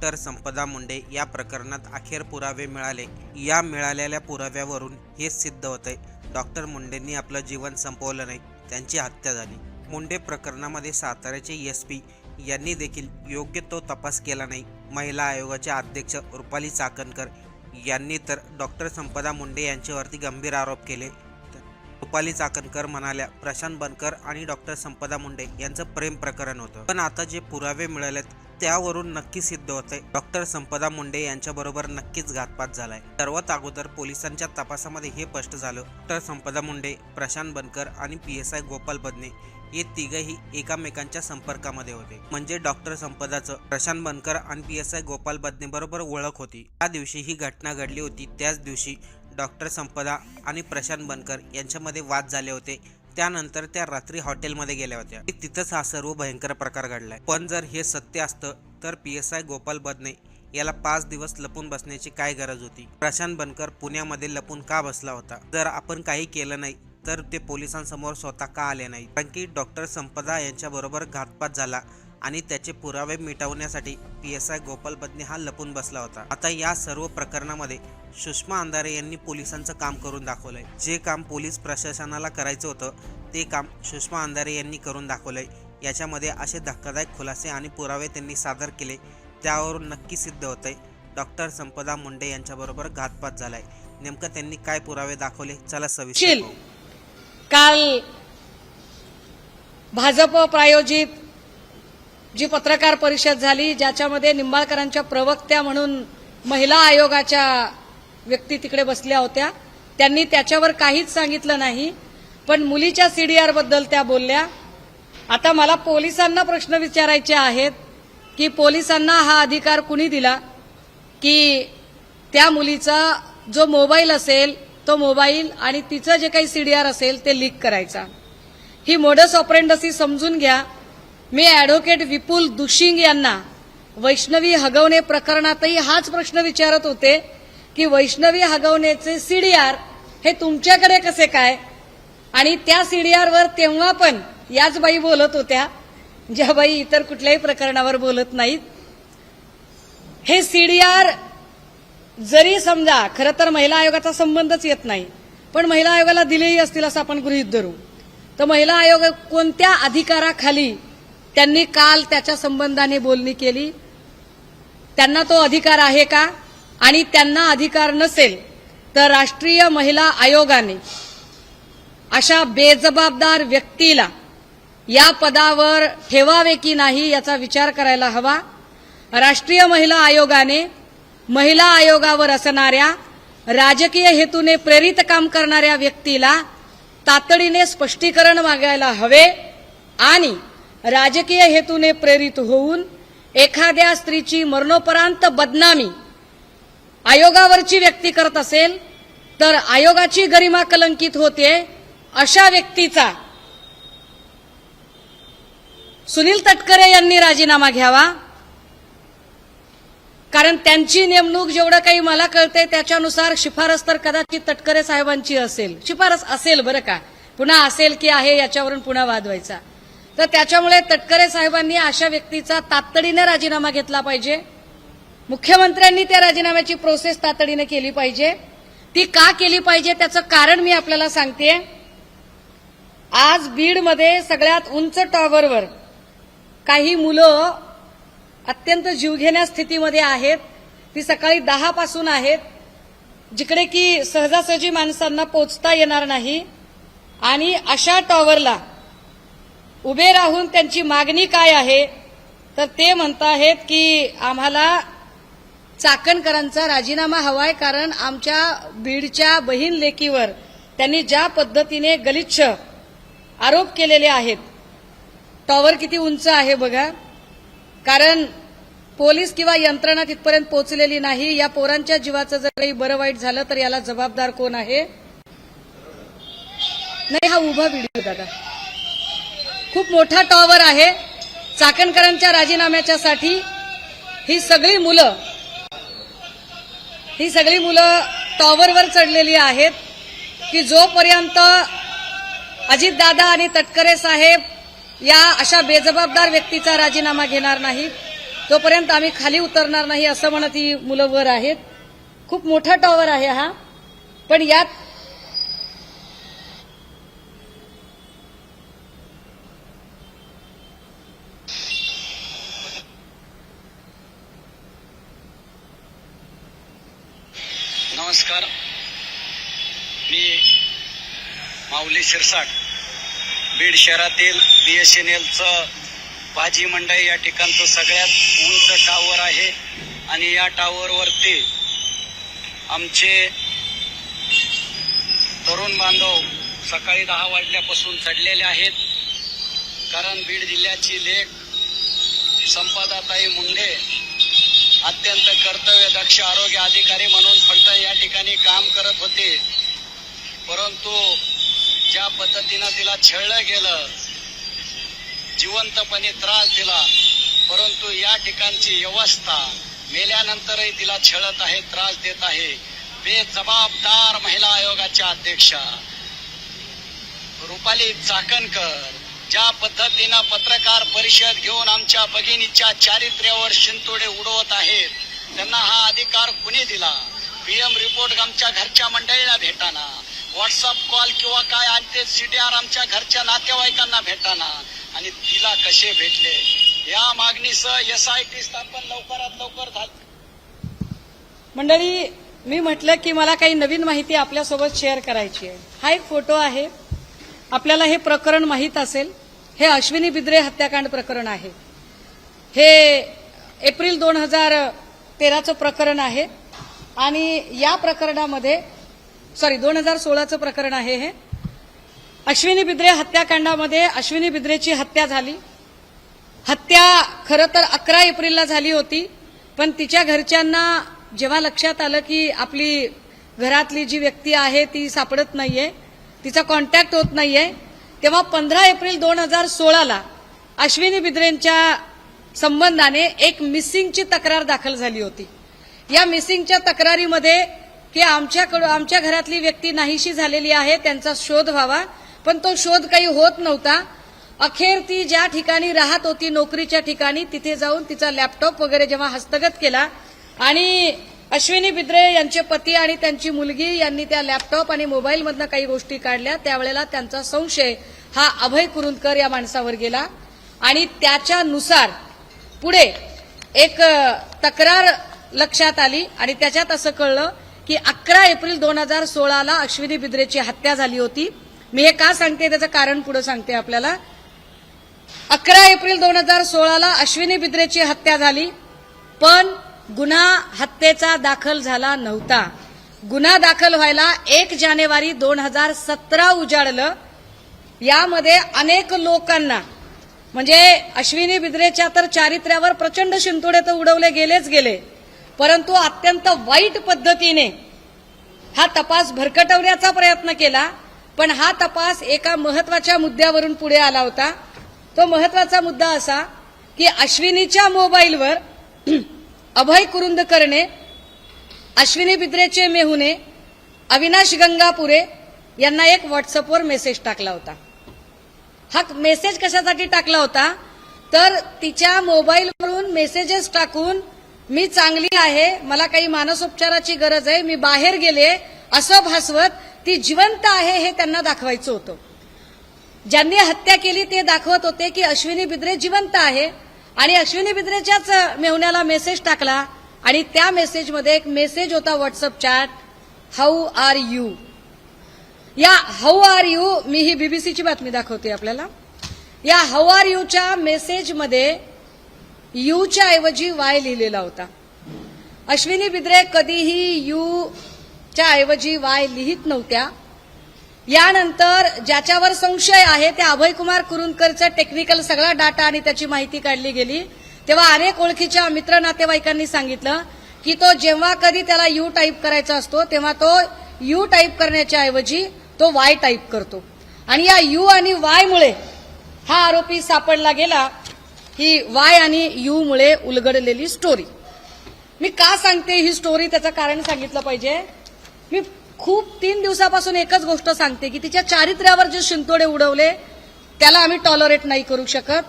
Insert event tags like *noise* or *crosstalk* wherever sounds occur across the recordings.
Doctor Sampada Munde या प्रकरणात अखेर पुरावे मिळाले. या मिळालेल्या पुराव्यावरून हेच सिद्ध होतंय. डॉक्टर मुंडेंनी आपलं जीवन संपवलं नाही. त्यांची हत्या झाली. मुंडे प्रकरणामध्ये साताऱ्याचे एस पी यांनी देखील योग्य तो तपास केला नाही. महिला आयोगाचे अध्यक्ष रुपाली चाकणकर यांनी तर डॉक्टर संपदा मुंडे यांच्यावरती गंभीर आरोप केले. रुपाली चाकणकर म्हणाल्या प्रशांत बनकर आणि डॉक्टर संपदा मुंडे यांचं प्रेम प्रकरण होतं. पण आता जे पुरावे मिळालेत त्यावरून नक्की सिद्ध होते डॉक्टर संपदा मुंडे यांच्याबरोबर नक्कीच घातपात झालाय. सर्वात अगोदर पोलिसांच्या तपासामध्ये हे स्पष्ट झालं. डॉक्टर संपदा मुंडे प्रशांत बनकर आणि P S I Gopal Badne हे तिघही एकामेकांच्या संपर्कामध्ये होते. म्हणजे डॉक्टर संपदाचं प्रशांत बनकर आणि P S I Gopal Badne बरोबर ओळख होती. त्या दिवशी ही घटना घडली होती त्याच दिवशी डॉक्टर संपदा आणि प्रशांत बनकर यांच्यामध्ये वाद झाले होते. त्यानंतर त्या रात्री हॉटेलमध्ये गेल्या होत्या. तिथंच हा सर्व भयंकर प्रकार घडलाय. पण जर हे सत्य असतं तर P S I Gopal Badne याला पाच दिवस लपून बसण्याची काय गरज होती? प्रशांत बनकर पुण्यामध्ये लपून का बसला होता? जर आपण काही केलं नाही तर ते पोलिसांसमोर स्वतः का आले नाही कारण की डॉक्टर संपदा यांच्याबरोबर घातपात झाला. आणि त्याचे पुरावे मिटवण्यासाठी P S I Gopal Badne हा लपून बसला होता. आता या सर्व प्रकरणामध्ये सुषमा अंधारे यांनी पोलिसांचं काम करून दाखवलंय. जे काम पोलीस प्रशासनाला करायचं होतं ते काम सुषमा अंधारे यांनी करून दाखवलंय. याच्यामध्ये असे धक्कादायक खुलासे आणि पुरावे त्यांनी सादर केले त्यावरून नक्की सिद्ध होतंय. डॉक्टर संपदा मुंडे यांच्याबरोबर घातपात झालाय. नेमकं त्यांनी काय पुरावे दाखवले? चला सविस्तर काल भाजप प्रायोजित जी पत्रकार परिषद झाली ज्याच्यामध्ये निंबाळकरांच्या प्रवक्त्या म्हणून महिला आयोगाच्या व्यक्ती तिकडे बसल्या होत्या. त्यांनी त्याच्यावर काहीच सांगितलं नाही पण मुलीच्या सीडीआरबद्दल त्या बोलल्या. आता मला पोलिसांना प्रश्न विचारायचे आहेत की पोलिसांना हा अधिकार कुणी दिला? की त्या मुलीचा जो मोबाईल असेल तो मोबाईल आणि तिचं जे काही सीडीआर असेल ते लीक करायचा. ही मोडस ऑपरेंडसी समजून घ्या. मी ॲडव्होकेट विपुल दुशिंग यांना वैष्णवी हगवणे प्रकरणातही हाच प्रश्न विचारत होते की वैष्णवी हगवणेचे सीडीआर हे तुमच्याकडे कसे काय? आणि त्या सीडीआरवर तेव्हा पण याच बाई बोलत होत्या ज्या बाई इतर कुठल्याही प्रकरणावर बोलत नाहीत. हे सीडीआर जरी समजा खरं तर महिला आयोगाचा संबंधच येत नाही पण महिला आयोगाला दिलेही असतील असं आपण गृहीत धरू. तर महिला आयोग कोणत्या अधिकाराखाली त्यांनी काल त्याच्या संबंधाने बोलणी केली. त्यांना तो अधिकार आहे का? आणि त्यांना अधिकार नसेल तर राष्ट्रीय महिला आयोगाने अशा बेजबाबदार व्यक्तीला या पदावर ठेवावे की नाही याचा विचार करायला हवा. राष्ट्रीय महिला आयोगाने महिला आयोगावर असणाऱ्या राजकीय हेतूने प्रेरित काम करणाऱ्या व्यक्तीला तातडीने स्पष्टीकरण मागायला हवे आणि राजकीय हेतूने प्रेरित होऊन एखाद्या स्त्रीची मरणोपरांत बदनामी आयोगावरची व्यक्ती करत असेल तर आयोगाची गरिमा कलंकित होते अशा व्यक्तीचा सुनील तटकरे यांनी राजीनामा घ्यावा. कारण त्यांची नेमणूक जेवढं काही मला कळते त्याच्यानुसार शिफारस तर कदाचित तटकरे साहेबांची असेल. शिफारस असेल बरं का? पुन्हा असेल की आहे याच्यावरून पुन्हा वाद व्हायचा. तर त्याच्यामुळे तटकरे साहेबांनी अशा व्यक्तीचा तातडीने राजीनामा घेतला पाहिजे. मुख्यमंत्र्यांनी त्या राजीनाम्याची प्रोसेस तातडीने केली पाहिजे. ती का केली पाहिजे त्याचं कारण मी आपल्याला सांगते आज बीडमध्ये सगळ्यात उंच टॉवरवर काही मुलं अत्यंत जीवघेण्या स्थितीमध्ये आहेत. ती सकाळी दहा पासून आहेत. जिकडे की सहजासहजी माणसांना पोचता येणार नाही. आणि अशा टॉवरला उभे राहून त्यांची मागणी काय आहे? तर ते म्हणत आहेत की आम्हाला चाकणकरांचा राजीनामा हवाय कारण आमच्या बीडच्या बहीण लेकीवर त्यांनी ज्या पद्धतीने गलिच्छ आरोप केलेले आहेत. टॉवर किती उंच आहे बघा. कारण पोलीस किंवा यंत्रणा तिथपर्यंत पोहोचलेली नाही. या पोरांच्या जीवाचं जर काही बरं वाईट झालं तर याला जबाबदार कोण आहे? नाही हा उभा व्हिडिओ दादा. खूप मोठा टॉवर आहे. चाकणकरांच्या राजीनाम्याच्यासाठी ही सगळी मुलं ही सगळी मुलं टॉवरवर चढलेली आहेत की जोपर्यंत अजितदादा आणि तटकरे साहेब या अशा बेजबाबदार व्यक्तीचा राजीनामा घेणार नाहीत तोपर्यंत आम्ही खाली उतरणार नाही असं म्हणत ही मुलं वर आहेत. खूप मोठा टॉवर आहे हा. पण यात शिरसाट बीड शहरातील बी एस एन एलचं भाजी मंडई या ठिकाणचं सगळ्यात उंच टावर आहे. आणि या टावरवरती आमचे तरुण बांधव सकाळी दहा वाजल्यापासून चढलेले आहेत. कारण बीड जिल्ह्याची लेख संपदाताई मुंडे अत्यंत कर्तव्य दक्ष आरोग्य अधिकारी म्हणून फक्त या ठिकाणी काम करत होते. परंतु ज्या पद्धतीनं तिला छळलं गेलं जिवंतपणे त्रास दिला परंतु या ठिकाणची व्यवस्था मेल्यानंतरही तिला छळत आहे त्रास देत आहे. बेजबाबदार महिला आयोगाच्या अध्यक्षा रुपाली चाकणकर ज्या पद्धतीनं पत्रकार परिषद घेऊन आमच्या भगिनीच्या चारित्र्यावर शिंतोडे उडवत आहेत त्यांना हा अधिकार कुणी दिला? पीएम रिपोर्ट आमच्या घरच्या मंडळीला भेटाना. व्हॉट्सअप कॉल किंवा काय आणते सीडीआर आमच्या घरच्या नातेवाईकांना भेटाना. आणि तिला कसे भेटले? या मागणीसह एस आय टी स्थापन लवकरात लवकर झाली. मंडळी मी म्हटलं की मला काही नवीन माहिती आपल्यासोबत शेअर करायची आहे. हा एक फोटो आहे. आपल्याला हे प्रकरण माहीत असेल. हे अश्विनी बिद्रे हत्याकांड प्रकरण आहे. हे एप्रिल दोन हजार तेराचं प्रकरण आहे. आणि या प्रकरणामध्ये सॉरी दोन हजार सोळाचं प्रकरण आहे हे. अश्विनी बिद्रे हत्याकांडामध्ये अश्विनी बिद्रेची हत्या झाली. हत्या खरं तर अकरा एप्रिलला झाली होती पण तिच्या घरच्यांना जेव्हा लक्षात आलं की आपली घरातली जी व्यक्ती आहे ती सापडत नाहीये तिचा कॉन्टॅक्ट होत नाहीये तेव्हा पंधरा एप्रिल दोन हजार सोळाला अश्विनी बिद्रेंच्या संबंधाने एक मिसिंगची तक्रार दाखल झाली होती. या मिसिंगच्या तक्रारीमध्ये की आमच्याकडून आमच्या घरातली व्यक्ती नाहीशी झालेली आहे त्यांचा शोध व्हावा. पण तो शोध काही होत नव्हता. अखेर ती ज्या ठिकाणी राहत होती नोकरीच्या ठिकाणी तिथे जाऊन तिचा लॅपटॉप वगैरे जेव्हा हस्तगत केला आणि अश्विनी बिद्रे यांचे पती आणि त्यांची मुलगी यांनी त्या लॅपटॉप आणि मोबाईलमधनं काही गोष्टी काढल्या त्यावेळेला त्यांचा संशय हा अभय कुरुंदकर या माणसावर गेला. आणि त्याच्यानुसार पुढे एक तक्रार लक्षात आली आणि त्याच्यात असं कळलं की अकरा एप्रिल दोन हजार सोळाला अश्विनी बिद्रेची हत्या झाली होती. मी हे का सांगते? त्याचं कारण पुढे सांगते आपल्याला. अकरा एप्रिल दोन हजार सोळाला अश्विनी बिद्रेची हत्या झाली पण गुन्हा हत्येचा दाखल झाला नव्हता. गुन्हा दाखल व्हायला एक जानेवारी दोन हजार सतरा उजाडलं. यामध्ये अनेक लोकांना म्हणजे अश्विनी बिद्रेच्या तर चारित्र्यावर प्रचंड शिंतोडे तर उडवले गेलेच गेले. परंतु अत्यंत वाईट पद्धतीने हा तपास भरकटवण्याचा प्रयत्न केला पण हा तपास एका महत्त्वाच्या मुद्द्यावरून पुढे आला होता. तो महत्त्वाचा मुद्दा असा की अश्विनीच्या मोबाईलवर *clears throat* अभय कुरुंद करणे अश्विनी बिद्रेचे मेहुने अविनाश गंगापुरे यांना एक व्हॉट्सअपवर मेसेज टाकला होता. हा मेसेज कशासाठी टाकला होता? तर तिच्या मोबाईलवरून मेसेजेस टाकून मी चांगली आहे मला काही मानसोपचाराची गरज आहे मी बाहेर गेले असं भासवत ती जिवंत आहे हे त्यांना दाखवायचं होतं. ज्यांनी हत्या केली ते दाखवत होते की अश्विनी बिद्रे जिवंत आहे आणि अश्विनी बिद्रेच्याच मेहुण्याला मेसेज टाकला आणि त्या मेसेजमध्ये एक मेसेज होता WhatsApp chat how are you या हाऊ आर यू मी ही बीबीसीची बातमी दाखवते आपल्याला. या हाऊ आर यूच्या मेसेजमध्ये यूच्या ऐवजी वाय लिहिलेला होता. अश्विनी बिद्रे कधीही यू च्या ऐवजी वाय लिहित नव्हत्या. यानंतर ज्याच्यावर संशय आहे त्या अभयकुमार कुरुंदकरचा टेक्निकल सगळा डाटा आणि त्याची माहिती काढली गेली. तेव्हा अनेक ओळखीच्या मित्र नातेवाईकांनी सांगितलं की तो जेव्हा कधी त्याला यू टाईप करायचा असतो तेव्हा तो यू टाईप करण्याच्या ऐवजी तो वाय टाईप करतो. आणि या यू आणि वायमुळे हा आरोपी सापडला गेला. ही वाय आणि यू मुळे उलगडलेली स्टोरी मी का सांगते ही स्टोरी त्याचं कारण सांगितलं पाहिजे. मी खूप तीन दिवसापासून एकच गोष्ट सांगते की तिच्या चारित्र्यावर जे शिंतोडे उडवले त्याला आम्ही टॉलरेट नाही करू शकत.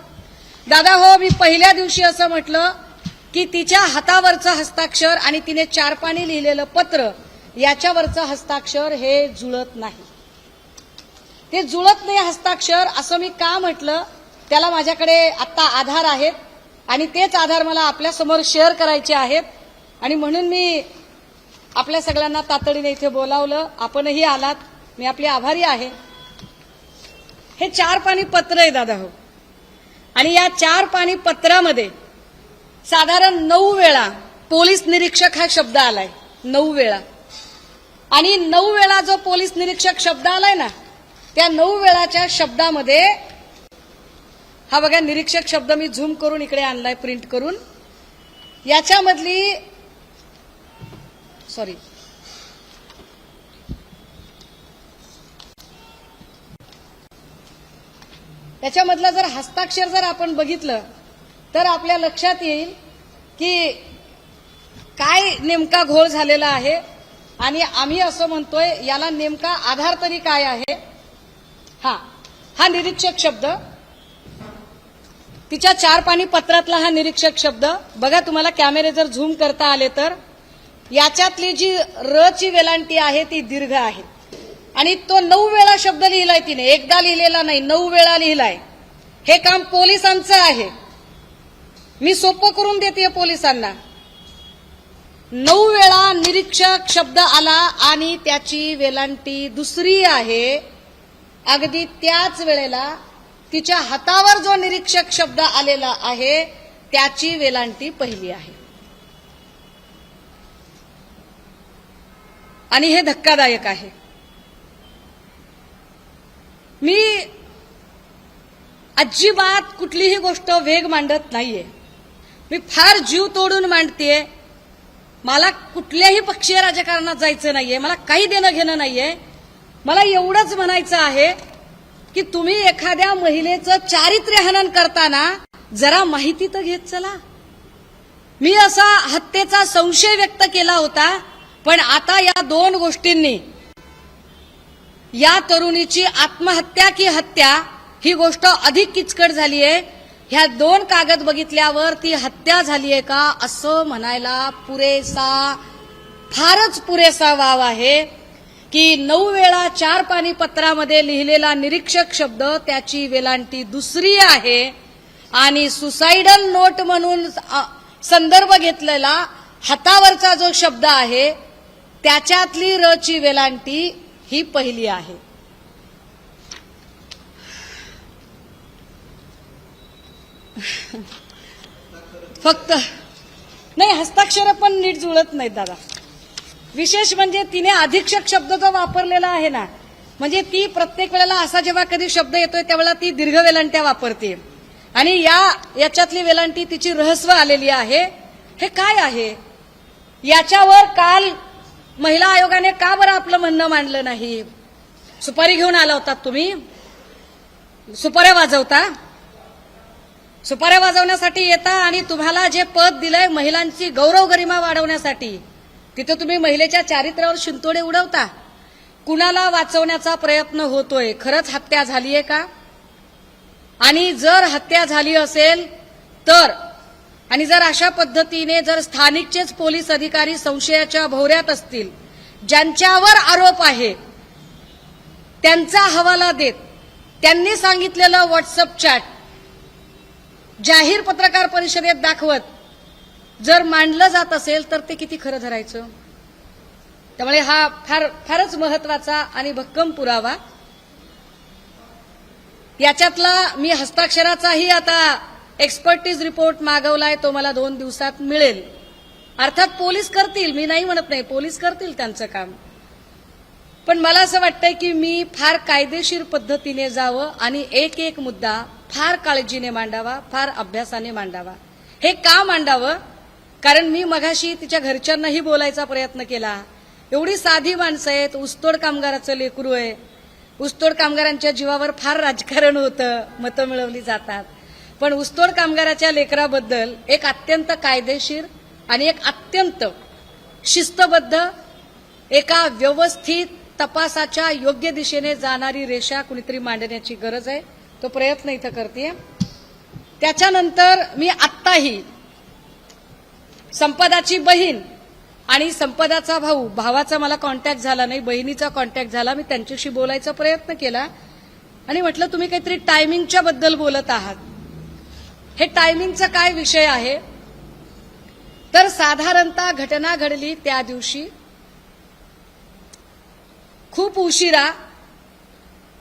दादा हो मी पहिल्या दिवशी असं म्हटलं की तिच्या हातावरचं हस्ताक्षर आणि तिने चार पाणी लिहिलेलं पत्र याच्यावरचं हस्ताक्षर हे जुळत नाही. ते जुळत नाही हस्ताक्षर असं मी का म्हटलं? त्याला माझ्याकडे आत्ता आधार आहेत आणि तेच आधार मला आपल्यासमोर शेअर करायचे आहेत. आणि म्हणून मी आपल्या सगळ्यांना तातडीने इथे बोलावलं. आपणही आलात. मी आपली आभारी आहे. हे चार पाणी पत्र आहे दादा हो. आणि या चार पाणी पत्रामध्ये साधारण नऊ वेळा पोलीस निरीक्षक हा शब्द आलाय. नऊ वेळा. आणि नऊ वेळा जो पोलीस निरीक्षक शब्द आलाय ना त्या नऊ वेळाच्या शब्दामध्ये हा बघा निरीक्षक शब्द मी झूम करून इकडे आणलाय प्रिंट करून. याच्यामधली सॉरी याच्यामधला जर हस्ताक्षर जर आपण बघितलं तर आपल्या लक्षात येईल की काय नेमका घोळ झालेला आहे आणि आम्ही असं म्हणतोय याला नेमका आधार तरी काय आहे? हा हा निरीक्षक शब्द. तिच्या चार पाणी पत्रातला हा निरीक्षक शब्द. बघा तुम्हाला कॅमेरे जर झूम करता आले तर. याच्यातली जी र ची वेलांटी आहे ती दीर्घ आहे. आणि तो नऊ वेळा शब्द लिहिलाय तिने. एकदा लिहिलेला नाही नऊ वेळा लिहिलाय. हे काम पोलिसांचं आहे. मी सोपं करून देते पोलिसांना. नऊ वेळा निरीक्षक शब्द आला आणि त्याची वेलांटी दुसरी आहे. अगदी त्याच वेळेला तिच्या हातावर जो निरीक्षक शब्द आलेला आहे त्याची वेलांटी पहिली आहे. आणि हे धक्कादायक आहे. मी अजिबात कुठलीही गोष्ट वेग मांडत नाहीये. मी फार जीव तोडून मांडतेय. मला कुठल्याही पक्षीय राजकारणात जायचं नाहीये. मला काही देणं घेणं नाहीये. मला एवढंच म्हणायचं आहे की तुम्ही एखाद्या महिलेचं चारित्र्य हनन करताना जरा माहिती तर घेत चला. मी असा हत्येचा संशय व्यक्त केला होता पण आता या दोन गोष्टींनी या तरुणीची आत्महत्या की हत्या ही गोष्ट अधिक किचकट झाली आहे ह्या दोन कागद बघितल्यावर ती हत्या झाली आहे का असं म्हणायला पुरेसा फारच पुरेसा वाव आहे. की नऊ वेळा चार पाणी पत्रामध्ये लिहिलेला निरीक्षक शब्द त्याची वेलांटी दुसरी आहे. आणि सुसाइडल नोट म्हणून संदर्भ घेतलेला हातावरचा जो शब्द आहे त्याच्यातली रची वेलांटी ही पहिली आहे. फक्त नाही हस्ताक्षर पण नीट जुळत नाहीत दादा. विशेष म्हणजे तिने अधीक्षक शब्द जो वापरलेला आहे ना म्हणजे ती प्रत्येक वेळेला असा जेव्हा कधी शब्द येतोय त्यावेळेला ती दीर्घ वेलांट्या वापरते. आणि या याच्यातली वेलांटी तिची रहस्व आलेली आहे. हे काय आहे? याच्यावर काल महिला आयोगाने का बरं आपलं म्हणणं मांडलं नाही? सुपारी घेऊन आला होता तुम्ही? सुपाऱ्या वाजवता? सुपाऱ्या वाजवण्यासाठी येता आणि तुम्हाला जे पद दिलंय महिलांची गौरव गरिमा वाढवण्यासाठी तिथं तुम्ही महिलेच्या चारित्र्यावर शिंतोडे उडवता. कुणाला वाचवण्याचा प्रयत्न होतोय? खरंच हत्या झालीय का? आणि जर हत्या झाली असेल तर आणि जर अशा पद्धतीने जर स्थानिकचेच पोलीस अधिकारी संशयाच्या भोवऱ्यात असतील ज्यांच्यावर आरोप आहे त्यांचा हवाला देत त्यांनी सांगितलेलं व्हॉट्सअप चॅट जाहीर पत्रकार परिषदेत दाखवत जर मांडलं जात असेल तर ते किती खरं धरायचं? त्यामुळे हा फार फारच महत्त्वाचा आणि भक्कम पुरावा. याच्यातला मी हस्ताक्षराचाही आता एक्सपर्टीज रिपोर्ट मागवलाय तो मला दोन दिवसात मिळेल. अर्थात पोलीस करतील मी नाही म्हणत नाही पोलीस करतील त्यांचं काम. पण मला असं वाटतंय की मी फार कायदेशीर पद्धतीने जावं आणि एक एक मुद्दा फार काळजीने मांडावा फार अभ्यासाने मांडावा. हे का मांडावं? कारण मी मघाशी तिच्या घरच्यांनाही बोलायचा प्रयत्न केला. एवढी साधी माणसं आहेत ऊसतोड कामगाराचं लेकरू आहे. ऊसतोड कामगारांच्या जीवावर फार राजकारण होतं मतं मिळवली जातात. पण ऊसतोड कामगाराच्या लेकराबद्दल एक अत्यंत कायदेशीर आणि एक अत्यंत शिस्तबद्ध एका व्यवस्थित तपासाच्या योग्य दिशेने जाणारी रेषा कुणीतरी मांडण्याची गरज आहे. तो प्रयत्न इथं करते त्याच्यानंतर मी आत्ताही संपदाची बहीण आणि संपदाचा भाऊ. भावाचा मला कॉन्टॅक्ट झाला नाही बहिणीचा कॉन्टॅक्ट झाला. मी त्यांच्याशी बोलायचा प्रयत्न केला. आणि म्हटलं तुम्ही काहीतरी टायमिंगच्या बद्दल बोलत आहात. हे टायमिंगचा काय विषय आहे? तर साधारणतः घटना घडली त्या दिवशी. खूप उशिरा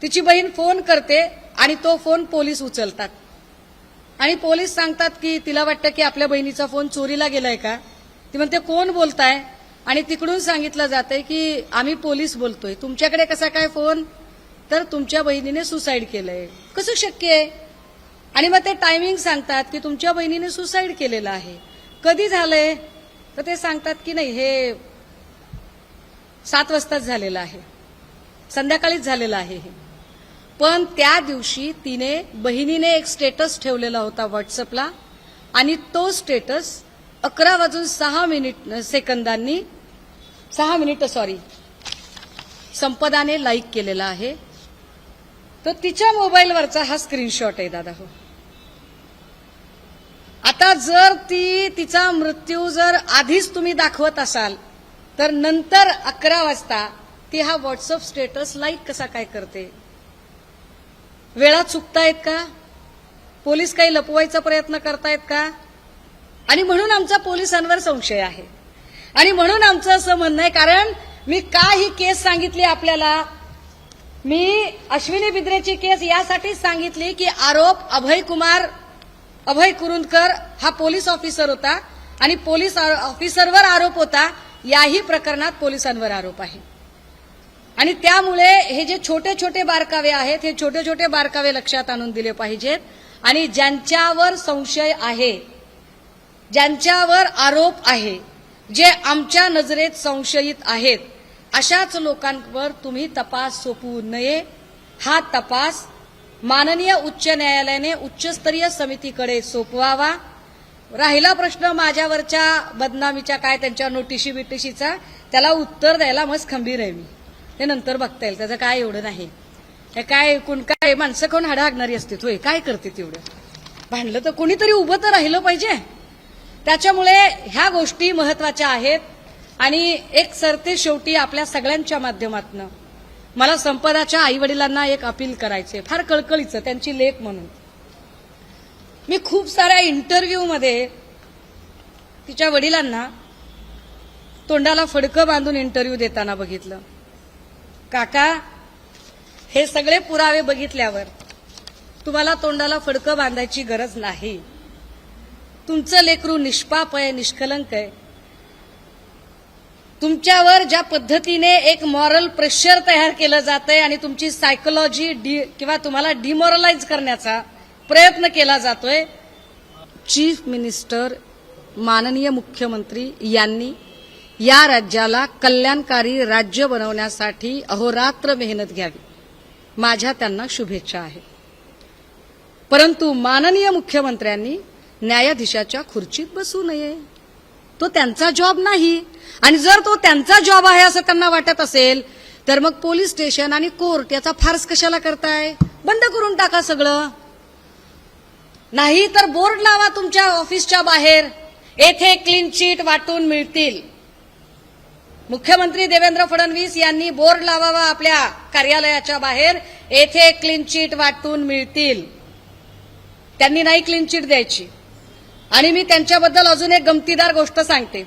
तिची बहीण फोन करते आणि तो फोन पोलीस उचलतात. आणि पोलीस सांगतात की तिला वाटतं की आपल्या बहिणीचा फोन चोरीला गेलाय का? ती म्हणते कोण बोलताय? आणि तिकडून सांगितलं जातंय की आम्ही पोलीस बोलतोय. तुमच्याकडे कसा काय फोन? तर तुमच्या बहिणीने सुसाईड केलंय. कसं शक्य आहे? आणि मग ते टायमिंग सांगतात की तुमच्या बहिणीने सुसाईड केलेलं आहे. कधी झालंय? तर ते सांगतात की नाही हे सात वाजताच झालेलं आहे. संध्याकाळीच झालेलं आहे हे. पण त्या दिवशी तिने बहिणीने एक स्टेटस ठेवलेला होता व्हॉट्सअपला आणि तो स्टेटस अकरा वाजून सहा मिनिट सेकंदांनी सहा मिनिट सॉरी संपदाने लाईक केलेला आहे. तर तिच्या मोबाईलवरचा हा स्क्रीनशॉट आहे दादा हो. आता जर ती तिचा मृत्यू जर आधीच तुम्ही दाखवत असाल तर नंतर अकरा वाजता ती हा व्हॉट्सअप स्टेटस लाईक कसा काय करते? वेळा चुकतायत का? पोलीस काही लपवायचा प्रयत्न करतायत का? आणि म्हणून आमचा पोलिसांवर संशय आहे. आणि म्हणून आमचं असं म्हणणं आहे कारण मी का ही केस सांगितली आपल्याला? मी अश्विनी बिद्रेची केस यासाठीच सांगितली की आरोप अभय कुमार अभय कुरुंदकर हा पोलीस ऑफिसर होता. आणि पोलीस ऑफिसरवर आरोप होता याही प्रकरणात पोलिसांवर आरोप आहे. आणि त्यामुळे हे जे छोटे छोटे बारकावे आहेत हे छोटे छोटे बारकावे लक्षात आणून दिले पाहिजेत. आणि ज्यांच्यावर संशय आहे ज्यांच्यावर आरोप आहे जे आमच्या नजरेत संशयित आहेत अशाच लोकांवर तुम्ही तपास सोपवू नये. हा तपास माननीय उच्च न्यायालयाने उच्चस्तरीय समितीकडे सोपवावा. राहिला प्रश्न माझ्यावरच्या बदनामीच्या काय त्यांच्या नोटिशी बिटिशीचा त्याला उत्तर द्यायला मस्त खंबीर आहे मी. ते नंतर बघता येईल. त्याचं काय एवढं नाही. हे काय कोण काय माणसं कोण हाडा हागणारी असते होय काय करते तेवढं? भांडलं तर कोणीतरी उभं तर राहिलं पाहिजे. त्याच्यामुळे ह्या गोष्टी महत्त्वाच्या आहेत. आणि एक सरते शेवटी आपल्या सगळ्यांच्या माध्यमातनं मला संपदाच्या आईवडिलांना एक अपील करायचे फार कळकळीचं त्यांची लेख म्हणून. मी खूप साऱ्या इंटरव्ह्यूमध्ये तिच्या वडिलांना तोंडाला फडकं बांधून इंटरव्ह्यू देताना बघितलं. काका हे सगळे पुरावे बघितल्यावर तुम्हाला तोंडाला फडकं बांधायची गरज नाही. तुमचं लेकरू निष्पाप आहे निष्कलंक आहे. तुमच्यावर ज्या पद्धतीने एक मॉरल प्रेशर तयार केलं जात आहे आणि तुमची सायकोलॉजी डी किंवा तुम्हाला डिमॉरलाइज करण्याचा प्रयत्न केला जातोय चीफ मिनिस्टर माननीय मुख्यमंत्री यांनी या राज्याला कल्याणकारी राज्य बनवण्यासाठी अहोरात्र मेहनत घ्यावी. माझ्या त्यांना शुभेच्छा आहेत. परंतु माननीय मुख्यमंत्र्यांनी न्यायाधीशाच्या खुर्चीत बसू नये. तो त्यांचा जॉब नाही. आणि जर तो त्यांचा जॉब आहे असं त्यांना वाटत असेल तर मग पोलीस स्टेशन आणि कोर्ट याचा फार्स कशाला करताय? बंद करून टाका सगळं. नाही तर बोर्ड लावा तुमच्या ऑफिसच्या बाहेर. येथे क्लीन चिट वाटून मिळतील. मुख्यमंत्री देवेंद्र फडणवीस यांनी बोर्ड लावावा आपल्या कार्यालयाच्या बाहेर. येथे क्लीन चिट वाटून मिळतील. त्यांनी नाही क्लीन चिट द्यायची. आणि मी त्यांच्याबद्दल अजून एक गमतीदार गोष्ट सांगते.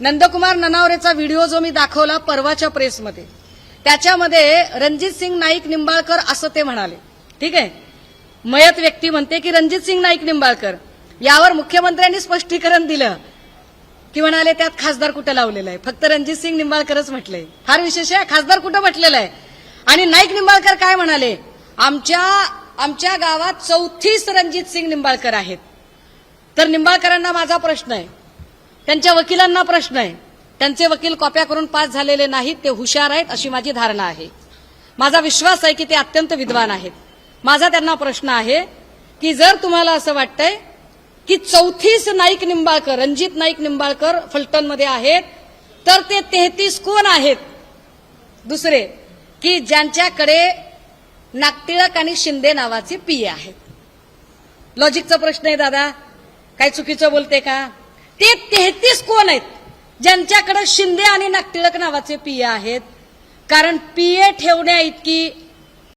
नंदकुमार ननावरेचा व्हिडिओ जो मी दाखवला परवाच्या प्रेसमध्ये त्याच्यामध्ये रणजित सिंग नाईक निंबाळकर असं ते म्हणाले. ठीक आहे? मयत व्यक्ती म्हणते की रणजित सिंग नाईक निंबाळकर. यावर मुख्यमंत्र्यांनी स्पष्टीकरण दिलं. की म्हणाले त्यात खासदार कुठं लावलेलं आहे? फक्त रणजित सिंग निंबाळकरच म्हटलंय. फार विशेष आहे खासदार कुठं म्हटलेलं आहे? आणि नाईक निंबाळकर काय म्हणाले? आमच्या आमच्या गावात चौथीस रणजित सिंग निंबाळकर आहेत. तर निंबाळकरांना माझा प्रश्न आहे. त्यांच्या वकिलांना प्रश्न आहे. त्यांचे वकील कॉप्या करून पास झालेले नाहीत ते हुशार आहेत अशी माझी धारणा आहे. माझा विश्वास आहे की ते अत्यंत विद्वान आहेत. माझा त्यांना प्रश्न आहे की जर तुम्हाला असं वाटतंय की चौथीस नाईक निंबाळकर रणजित नाईक निंबाळकर फलटणमध्ये आहेत. तर ते तेहतीस कोण आहेत? दुसरे की ज्यांच्याकडे नागटिळक आणि शिंदे नावाचे पीए आहेत. लॉजिकचा प्रश्न आहे दादा. काय चुकीचं बोलते का? ते तेहतीस कोण आहेत? ज्यांच्याकडे शिंदे आणि नागटिळक नावाचे पीए आहेत. कारण पीए ठेवण्या इतकी